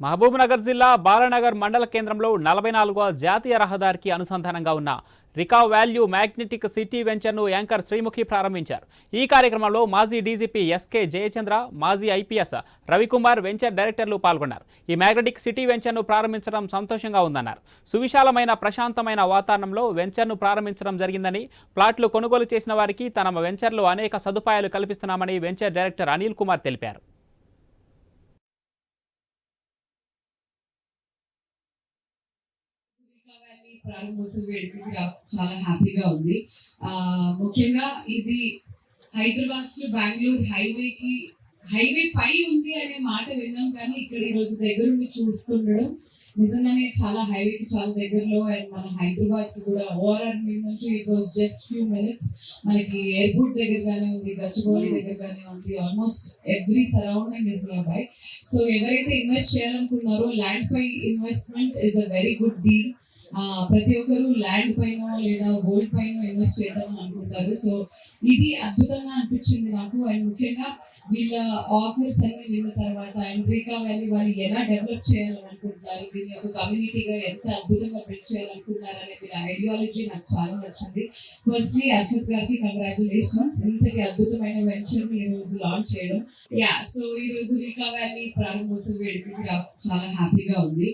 మహబూబ్నగర్ జిల్లా బాలనగర్ మండల కేంద్రంలో నలభై నాలుగవ జాతీయ రహదారికి అనుసంధానంగా ఉన్న రికా వాల్యూ మ్యాగ్నెటిక్ సిటీ వెంచర్ను యాంకర్ శ్రీముఖి ప్రారంభించారు. ఈ కార్యక్రమంలో మాజీ డీజీపీ ఎస్కే జయచంద్ర మాజీ ఐపీఎస్ రవికుమార్ వెంచర్ డైరెక్టర్లు పాల్గొన్నారు. ఈ మ్యాగ్నెటిక్ సిటీ వెంచర్ను ప్రారంభించడం సంతోషంగా ఉందన్నారు. సువిశాలమైన ప్రశాంతమైన వాతావరణంలో వెంచర్ను ప్రారంభించడం జరిగిందని ప్లాట్లు కొనుగోలు చేసిన వారికి తన వెంచర్లో అనేక సదుపాయాలు కల్పిస్తున్నామని వెంచర్ డైరెక్టర్ అనిల్ కుమార్ తెలిపారు. దీపావళి ప్రారంభోత్సవ వేడుకకి చాలా హ్యాపీగా ఉంది. ముఖ్యంగా ఇది హైదరాబాద్ టు బెంగళూరు హైవేకి హైవే పై ఉంది అనే మాట విన్నాం కానీ ఇక్కడ ఈ రోజు దగ్గరుండి చూస్తుండడం నిజంగానే చాలా హైవేకి చాలా దగ్గరలో అండ్ మన హైదరాబాద్కి కూడా ఓఆర్ఆర్ మీద నుంచి it was just few minutes మనకి ఎయిర్పోర్ట్ దగ్గరగానే ఉంది గచ్చిబౌలి దగ్గరగానే ఉంది. Almost every surrounding is nearby so ఎవరైతే ఇన్వెస్ట్ చేయాలనుకున్నారో land pi investment is a very good deal ప్రతి ఒక్కరు ల్యాండ్ పైన లేదా గోల్డ్ పైన ఇన్వెస్ట్ చేద్దాం అనుకుంటారు. సో ఇది అద్భుతంగా అనిపించింది నాకు. అండ్ ముఖ్యంగా వీళ్ళ ఆఫర్స్ అన్ని విన్న తర్వాత అండ్ రీకా వ్యాలీ వాళ్ళు ఎలా డెవలప్ చేయాలనుకుంటున్నారు దీని దీన్ని ఒక కమ్యూనిటీగా ఎంత అద్భుతంగా బిల్డ్ చేయాలనుకుంటున్నారు అనే వీళ్ళ ఐడియాలజీ నాకు చాలా నచ్చింది. ఫస్ట్లీ అద్భుత్ గారికి కంగ్రాచులేషన్స్ ఇంతటి అద్భుతమైన వెంచర్ ఈ రోజు లాంచ్ చేయడం. యా సో ఈ రోజు రీకా వ్యాలీ ప్రారంభోత్సవ వేడుకకి చాలా హ్యాపీగా ఉంది.